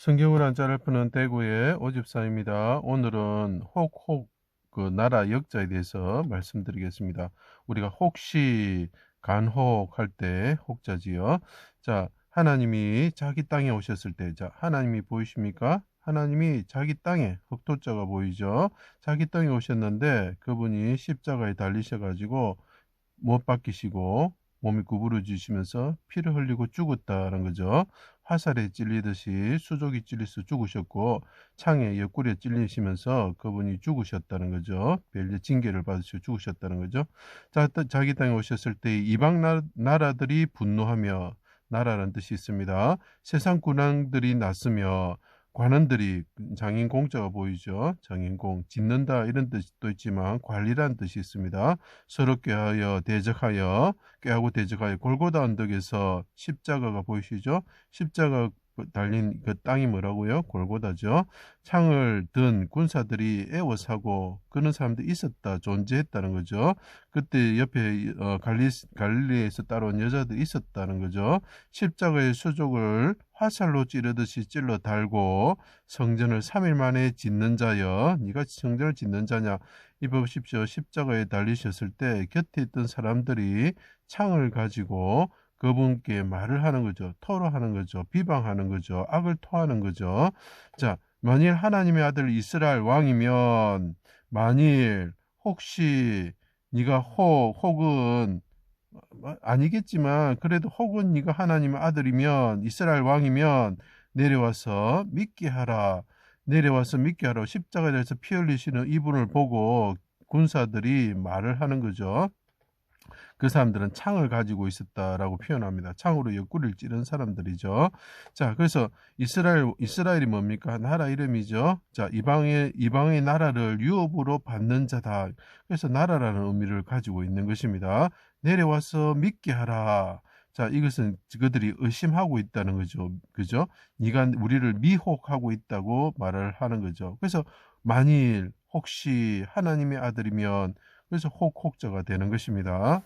성경을 한자를 푸는 대구의 오집사입니다. 오늘은 혹혹 그 나라 역자에 대해서 말씀드리겠습니다. 우리가 혹시 간혹 할 때 혹자지요. 자, 하나님이 자기 땅에 오셨을 때, 자, 하나님이 보이십니까? 하나님이 자기 땅에 흑토자가 보이죠. 자기 땅에 오셨는데 그분이 십자가에 달리셔가지고 못 박히시고 몸이 구부러지시면서 피를 흘리고 죽었다는 거죠. 화살에 찔리듯이 수족이 찔려서 죽으셨고 창에 옆구리에 찔리시면서 그분이 죽으셨다는 거죠. 벨제 징계를 받으시고 죽으셨다는 거죠. 자, 자기 땅에 오셨을 때 이방 나라들이 분노하며 나라라는 뜻이 있습니다. 세상 군왕들이 났으며 관원들이 장인 공자가 보이죠. 장인 공 짓는다 이런 뜻도 있지만 관리란 뜻이 있습니다. 서로 꾀하여 대적하여 꾀하고 대적하여 골고다 언덕에서 십자가가 보이시죠? 십자가 달린 그 땅이 뭐라고요? 골고다죠. 창을 든 군사들이 애워사고 그런 사람들이 있었다, 존재했다는 거죠. 그때 옆에 어, 갈리, 갈리에서 따라온 여자들이 있었다는 거죠. 십자가의 수족을 화살로 찌르듯이 찔러 달고 성전을 3일 만에 짓는 자여 네가 성전을 짓는 자냐 이봐 보십시오. 십자가에 달리셨을 때 곁에 있던 사람들이 창을 가지고 그분께 말을 하는 거죠. 토로하는 거죠. 비방하는 거죠. 악을 토하는 거죠. 자, 만일 하나님의 아들 이스라엘 왕이면 만일 혹시 네가 혹 혹은 아니겠지만 그래도 혹은 네가 하나님의 아들이면 이스라엘 왕이면 내려와서 믿게 하라. 내려와서 믿게 하라. 십자가에 대해서 피 흘리시는 이분을 보고 군사들이 말을 하는 거죠. 그 사람들은 창을 가지고 있었다라고 표현합니다. 창으로 옆구리를 찌른 사람들이죠. 자, 그래서 이스라엘 이스라엘이 뭡니까? 나라 이름이죠. 자, 이방의 이방의 나라를 유업으로 받는 자다. 그래서 나라라는 의미를 가지고 있는 것입니다. 내려와서 믿게 하라. 자, 이것은 그들이 의심하고 있다는 거죠. 그죠? 네가 우리를 미혹하고 있다고 말을 하는 거죠. 그래서 만일 혹시 하나님의 아들이면 그래서 혹혹자가 되는 것입니다.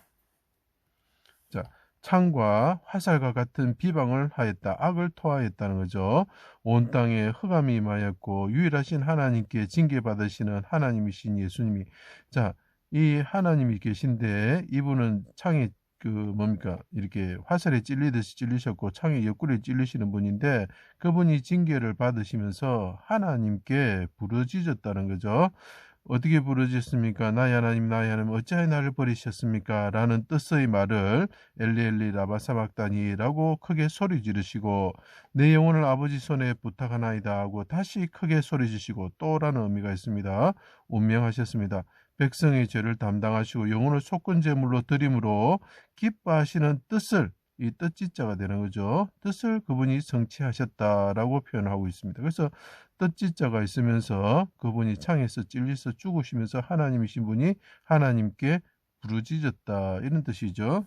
자, 창과 화살과 같은 비방을 하였다. 악을 토하였다는 거죠. 온 땅에 흑암이 임하였고 유일하신 하나님께 징계받으시는 하나님이신 예수님이 자, 이 하나님이 계신데 이분은 창에 그 뭡니까 이렇게 화살에 찔리듯이 찔리셨고 창에 옆구리에 찔리시는 분인데 그분이 징계를 받으시면서 하나님께 부르짖었다는 거죠. 어떻게 부르짖습니까? 나의 하나님, 나의 하나님, 어찌하여 나를 버리셨습니까? 라는 뜻의 말을 엘리엘리 라바사막다니라고 크게 소리 지르시고 내 영혼을 아버지 손에 부탁하나이다 하고 다시 크게 소리 지시고 또라는 의미가 있습니다. 운명하셨습니다. 백성의 죄를 담당하시고 영혼을 속건제물로 드림으로 기뻐하시는 뜻을 이 뜻지자가 되는 거죠. 뜻을 그분이 성취하셨다라고 표현하고 있습니다. 그래서 뜻지자가 있으면서 그분이 창에서 찔려서 죽으시면서 하나님이신 분이 하나님께 부르짖었다 이런 뜻이죠.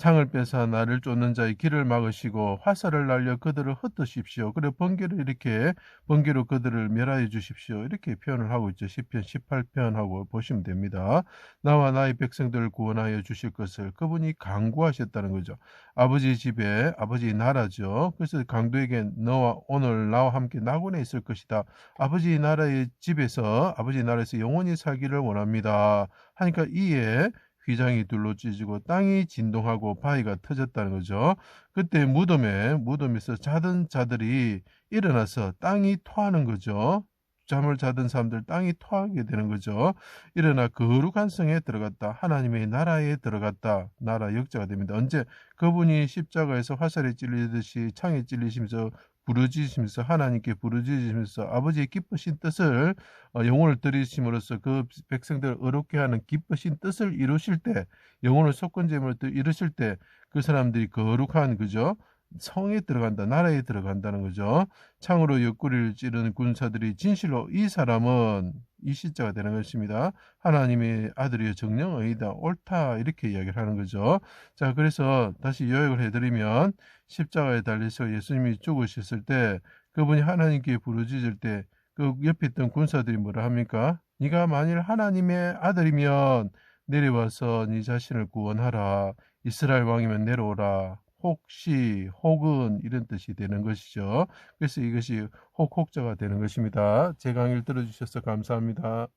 창을 빼사 나를 쫓는 자의 길을 막으시고 화살을 날려 그들을 흩으십시오. 그리고 번개를 이렇게 번개로 그들을 멸하여 주십시오. 이렇게 표현을 하고 있죠. 10편 18편하고 보시면 됩니다. 나와 나의 백성들을 구원하여 주실 것을 그분이 강구하셨다는 거죠. 아버지 집에 아버지 나라죠. 그래서 강도에게 너와 오늘 나와 함께 낙원에 있을 것이다. 아버지 나라의 집에서 아버지 나라에서 영원히 살기를 원합니다. 하니까 이에 휘장이 둘로 찢어지고 땅이 진동하고 바위가 터졌다는 거죠. 그때 무덤에 무덤에서 자던 자들이 일어나서 땅이 토하는 거죠. 잠을 자던 사람들 땅이 토하게 되는 거죠. 일어나 거룩한 성에 들어갔다. 하나님의 나라에 들어갔다. 나라 역자가 됩니다. 언제 그분이 십자가에서 화살에 찔리듯이 창에 찔리시면서 부르짖으면서 하나님께 부르짖으면서 아버지의 기쁘신 뜻을 어, 영혼을 들이심으로써 그 백성들을 어렵게 하는 기쁘신 뜻을 이루실 때 영혼을 속건제물을 이루실 때 그 사람들이 거룩한 그죠 성에 들어간다 나라에 들어간다는 거죠 창으로 옆구리를 찌르는 군사들이 진실로 이 사람은 이 시자가 되는 것입니다 하나님의 아들이여 정령의이다 옳다 이렇게 이야기를 하는 거죠 자 그래서 다시 요약을 해드리면 십자가에 달려서 예수님이 죽으셨을 때 그분이 하나님께 부르짖을 때 그 옆에 있던 군사들이 뭐라 합니까? 네가 만일 하나님의 아들이면 내려와서 네 자신을 구원하라. 이스라엘 왕이면 내려오라. 혹시, 혹은 이런 뜻이 되는 것이죠. 그래서 이것이 혹혹자가 되는 것입니다. 제 강의를 들어주셔서 감사합니다.